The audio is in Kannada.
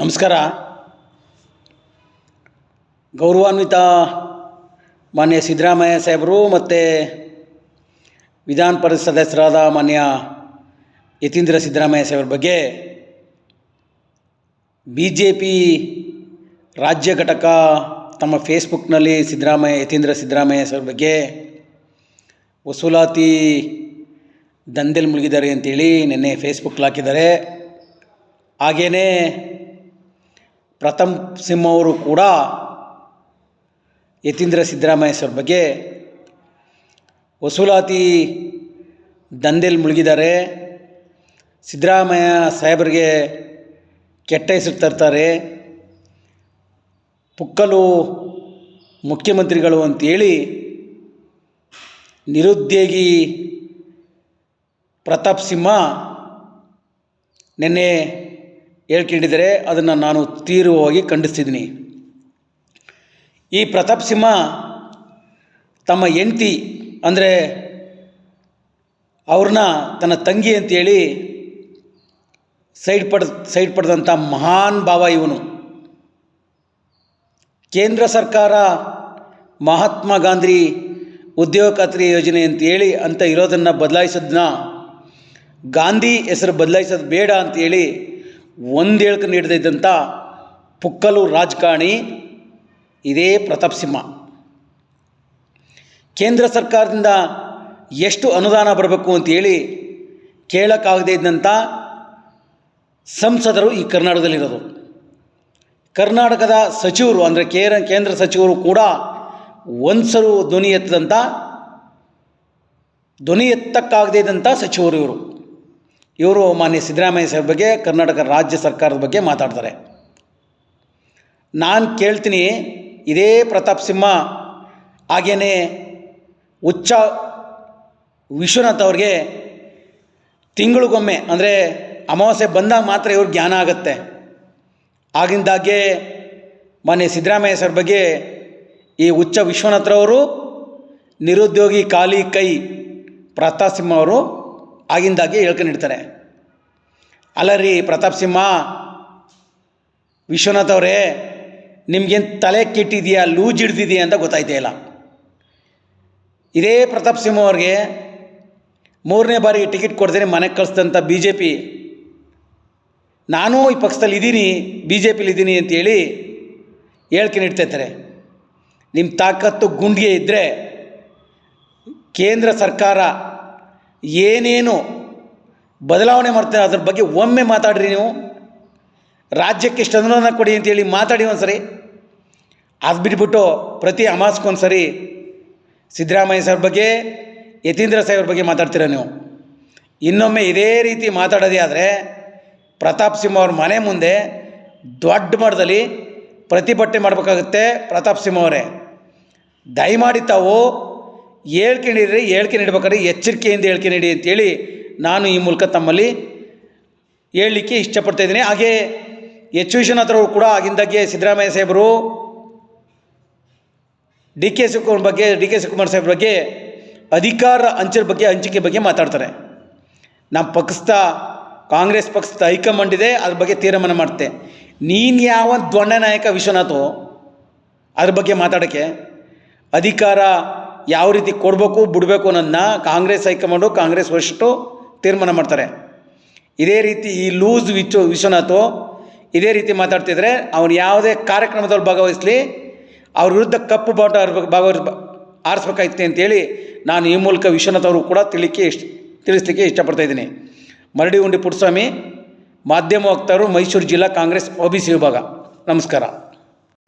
ನಮಸ್ಕಾರ. ಗೌರವಾನ್ವಿತ ಮಾನ್ಯ ಸಿದ್ದರಾಮಯ್ಯ ಸಾಹೇಬರು ಮತ್ತು ವಿಧಾನ ಪರಿಷತ್ ಸದಸ್ಯರಾದ ಮಾನ್ಯ ಯತೀಂದ್ರ ಸಿದ್ದರಾಮಯ್ಯ ಸಾಹೇಬ್ರ ಬಗ್ಗೆ ಬಿ ಜೆ ಪಿ ರಾಜ್ಯ ಘಟಕ ತಮ್ಮ ಫೇಸ್ಬುಕ್ನಲ್ಲಿ ಸಿದ್ದರಾಮಯ್ಯ, ಯತೀಂದ್ರ ಸಿದ್ದರಾಮಯ್ಯ ಸಾಹೇಬ್ರ ಬಗ್ಗೆ ವಸೂಲಾತಿ ದಂಧೆಲಿ ಮುಳುಗಿದ್ದಾರೆ ಅಂತೇಳಿ ನಿನ್ನೆ ಫೇಸ್ಬುಕ್ಲಿ ಹಾಕಿದ್ದಾರೆ. ಹಾಗೆಯೇ ಪ್ರಥಮ್ ಸಿಂಹ ಅವರು ಕೂಡ ಯತೀಂದ್ರ ಸಿದ್ದರಾಮಯ್ಯ ಸರ್ ಬಗ್ಗೆ ವಸೂಲಾತಿ ದಂಧೆಯಲ್ಲಿ ಮುಳುಗಿದ್ದಾರೆ. ಸಿದ್ದರಾಮಯ್ಯ ಸಾಹೇಬರಿಗೆ ಕೆಟ್ಟ ಹೆಸರು ತರ್ತಾರೆ. ಪುಕ್ಕಲು ಮುಖ್ಯಮಂತ್ರಿಗಳು ಅಂತೇಳಿ ನಿರುದ್ಯೋಗಿ ಪ್ರತಾಪ್ ಸಿಂಹ ನಿನ್ನೆ ಹೇಳ್ಕೊಂಡಿದ್ದಾರೆ, ಅದನ್ನು ನಾನು ತೀವ್ರವಾಗಿ ಖಂಡಿಸ್ತಿದ್ದೀನಿ. ಈ ಪ್ರತಾಪ್ ಸಿಂಹ ತಮ್ಮ ಹೆಂಡ್ತಿ, ಅಂದರೆ ಅವ್ರನ್ನ ತನ್ನ ತಂಗಿ ಅಂತೇಳಿ ಸೈಡ್ ಪಡೆದ, ಸೈಡ್ ಪಡೆದಂಥ ಮಹಾನ್ ಭಾವ ಇವನು. ಕೇಂದ್ರ ಸರ್ಕಾರ ಮಹಾತ್ಮ ಗಾಂಧಿ ಉದ್ಯೋಗ ಖಾತ್ರಿ ಯೋಜನೆ ಅಂತೇಳಿ ಅಂತ ಇರೋದನ್ನು ಬದಲಾಯಿಸೋದನ್ನ ಗಾಂಧಿ ಹೆಸರು ಬದಲಾಯಿಸೋದು ಬೇಡ ಅಂತೇಳಿ ಒಂದು ಹೇಳ್ಕೆ ನೀಡದಿದ್ದಂಥ ಪುಕ್ಕಲು ರಾಜಕಾರಣಿ ಇದೇ ಪ್ರತಾಪ್ ಸಿಂಹ. ಕೇಂದ್ರ ಸರ್ಕಾರದಿಂದ ಎಷ್ಟು ಅನುದಾನ ಬರಬೇಕು ಅಂತೇಳಿ ಕೇಳೋಕ್ಕಾಗದೇ ಇದ್ದಂಥ ಸಂಸದರು ಈ ಕರ್ನಾಟಕದಲ್ಲಿರೋದು. ಕರ್ನಾಟಕದ ಸಚಿವರು ಅಂದರೆ ಕೇರ ಕೇಂದ್ರ ಸಚಿವರು ಕೂಡ ಒಂದ್ಸರು ಧ್ವನಿ ಎತ್ತದಂಥ ಧ್ವನಿ ಎತ್ತಕ್ಕಾಗದೇ ಇದ್ದಂಥ ಸಚಿವರು ಇವರು. ಇವರು ಮಾನ್ಯ ಸಿದ್ದರಾಮಯ್ಯ ಸರ್ ಬಗ್ಗೆ, ಕರ್ನಾಟಕ ರಾಜ್ಯ ಸರ್ಕಾರದ ಬಗ್ಗೆ ಮಾತಾಡ್ತಾರೆ. ನಾನು ಕೇಳ್ತೀನಿ, ಇದೇ ಪ್ರತಾಪ್ ಸಿಂಹ ಹಾಗೆಯೇ ಉಚ್ಚ ವಿಶ್ವನಾಥ್ ಅವ್ರಿಗೆ ತಿಂಗಳಿಗೊಮ್ಮೆ, ಅಂದರೆ ಅಮಾವಾಸ್ಯೆ ಬಂದಾಗ ಮಾತ್ರ ಇವ್ರಿಗೆ ಜ್ಞಾನ ಆಗುತ್ತೆ. ಆಗಿಂದಾಗೆ ಮಾನ್ಯ ಸಿದ್ದರಾಮಯ್ಯ ಸರ್ ಬಗ್ಗೆ ಈ ಉಚ್ಚ ವಿಶ್ವನಾಥ್ರವರು ನಿರುದ್ಯೋಗಿ ಖಾಲಿ ಕೈ ಪ್ರತಾಪ್ ಸಿಂಹ ಅವರು ಆಗಿಂದಾಗೆ ಹೇಳ್ಕೊಂಡಿರ್ತಾರೆ ಅಲ್ಲ ರೀ ಪ್ರತಾಪ್ ಸಿಂಹ, ವಿಶ್ವನಾಥ್ ಅವರೇ, ನಿಮ್ಗೇನು ತಲೆ ಕೆಟ್ಟಿದೆಯಾ, ಲೂಜ್ ಹಿಡ್ದಿದೆಯಾ ಅಂತ ಗೊತ್ತಾಯ್ತೇ ಇಲ್ಲ. ಇದೇ ಪ್ರತಾಪ್ ಸಿಂಹ ಅವ್ರಿಗೆ ಮೂರನೇ ಬಾರಿ ಟಿಕೆಟ್ ಕೊಡ್ತೇನೆ ಮನೆಗೆ ಕಳಿಸ್ದಂಥ ಬಿ ಜೆ ಪಿ ನಾನೂ ಈ ಪಕ್ಷದಲ್ಲಿ ಇದ್ದೀನಿ ಬಿ ಜೆ ಪಿಲಿ ಇದ್ದೀನಿ ಅಂತೇಳಿ ಹೇಳ್ಕೆ ನೀಡ್ತಿರ್ತಾರೆ ನಿಮ್ಮ ತಾಕತ್ತು ಗುಂಡಿಗೆ ಇದ್ದರೆ ಕೇಂದ್ರ ಸರ್ಕಾರ ಏನೇನು ಬದಲಾವಣೆ ಮಾಡ್ತಾರೆ ಅದ್ರ ಬಗ್ಗೆ ಒಮ್ಮೆ ಮಾತಾಡ್ರಿ ನೀವು. ರಾಜ್ಯಕ್ಕೆ ಇಷ್ಟು ಅನುದಾನ ಕೊಡಿ ಅಂತೇಳಿ ಮಾತಾಡಿ ಒಂದು ಸರಿ ಅದು ಬಿಟ್ಬಿಟ್ಟು ಪ್ರತಿ ಅಮಾಸ್ಕೊಂದು ಸರಿ ಸಿದ್ದರಾಮಯ್ಯ ಸರ್ ಬಗ್ಗೆ, ಯತೀಂದ್ರ ಸಾಹೇಬ್ರ ಬಗ್ಗೆ ಮಾತಾಡ್ತೀರ ನೀವು? ಇನ್ನೊಮ್ಮೆ ಇದೇ ರೀತಿ ಮಾತಾಡೋದೇ ಆದರೆ ಪ್ರತಾಪ್ ಸಿಂಹ ಅವ್ರ ಮನೆ ಮುಂದೆ ದೊಡ್ಡ ಮಟ್ಟದಲ್ಲಿ ಪ್ರತಿಭಟನೆ ಮಾಡಬೇಕಾಗುತ್ತೆ ಪ್ರತಾಪ್ ಸಿಂಹ ಅವರೇ. ದಯಮಾಡಿ ತಾವು ಹೇಳ್ಕೆ ನೀಡಿದರೆ ಹೇಳ್ಕೆ ನೀಡ್ಬೇಕಾದ್ರೆ ಎಚ್ಚರಿಕೆಯಿಂದ ಹೇಳ್ಕೆ ನೀಡಿ ಅಂತೇಳಿ ನಾನು ಈ ಮೂಲಕ ತಮ್ಮಲ್ಲಿ ಹೇಳಲಿಕ್ಕೆ ಇಷ್ಟಪಡ್ತಾ ಇದ್ದೀನಿ. ಹಾಗೆ ಎಚ್ ವಿಶ್ವನಾಥ್ರವರು ಕೂಡ ಆಗಿಂದಾಗೆ ಸಿದ್ದರಾಮಯ್ಯ ಸಾಹೇಬರು, ಡಿ ಕೆ ಶಿವಕುಮಾರ್ ಬಗ್ಗೆ, ಡಿ ಕೆ ಶಿವಕುಮಾರ್ ಸಾಹೇಬ್ರ ಬಗ್ಗೆ ಅಧಿಕಾರ ಹಂಚರ ಬಗ್ಗೆ, ಹಂಚಿಕೆ ಬಗ್ಗೆ ಮಾತಾಡ್ತಾರೆ. ನಮ್ಮ ಪಕ್ಷದ, ಕಾಂಗ್ರೆಸ್ ಪಕ್ಷದ ಹೈಕಮಾಂಡ್ ಇದೆ, ಅದ್ರ ಬಗ್ಗೆ ತೀರ್ಮಾನ ಮಾಡುತ್ತೆ ನೀನು ಯಾವ ದೊಡ್ಡ ನಾಯಕ ವಿಶ್ವನಾಥು ಅದ್ರ ಬಗ್ಗೆ ಮಾತಾಡೋಕ್ಕೆ ಅಧಿಕಾರ ಯಾವ ರೀತಿ ಕೊಡಬೇಕು, ಬಿಡಬೇಕು ಅನ್ನೋದನ್ನ ಕಾಂಗ್ರೆಸ್ ಹೈಕಮಾಂಡು, ಕಾಂಗ್ರೆಸ್ ವರಿಷ್ಠರು ತೀರ್ಮಾನ ಮಾಡ್ತಾರೆ. ಇದೇ ರೀತಿ ಈ ಲೂಸ್ ವಿಚು, ವಿಶ್ವನಾಥು ಇದೇ ರೀತಿ ಮಾತಾಡ್ತಿದ್ರೆ ಅವನು ಯಾವುದೇ ಕಾರ್ಯಕ್ರಮದಲ್ಲಿ ಭಾಗವಹಿಸಲಿ, ಅವ್ರ ವಿರುದ್ಧ ಕಪ್ಪು ಬಾಟ ಭಾಗವಹಿಸ್ ಆರಿಸ್ಬೇಕಾಯ್ತು ಅಂತೇಳಿ ನಾನು ಈ ಮೂಲಕ ವಿಶ್ವನಾಥ್ ಅವರು ಕೂಡ ತಿಳಿಕೆ ಇಷ್ಟ, ತಿಳಿಸ್ಲಿಕ್ಕೆ ಇಷ್ಟಪಡ್ತಾ ಇದ್ದೀನಿ. ಮರಡಿ ಉಂಡಿ ಪುಟ್ಟಸ್ವಾಮಿ, ಮಾಧ್ಯಮ ವಕ್ತಾರರು ಮೈಸೂರು ಜಿಲ್ಲಾ ಕಾಂಗ್ರೆಸ್, ಒ ವಿಭಾಗ. ನಮಸ್ಕಾರ.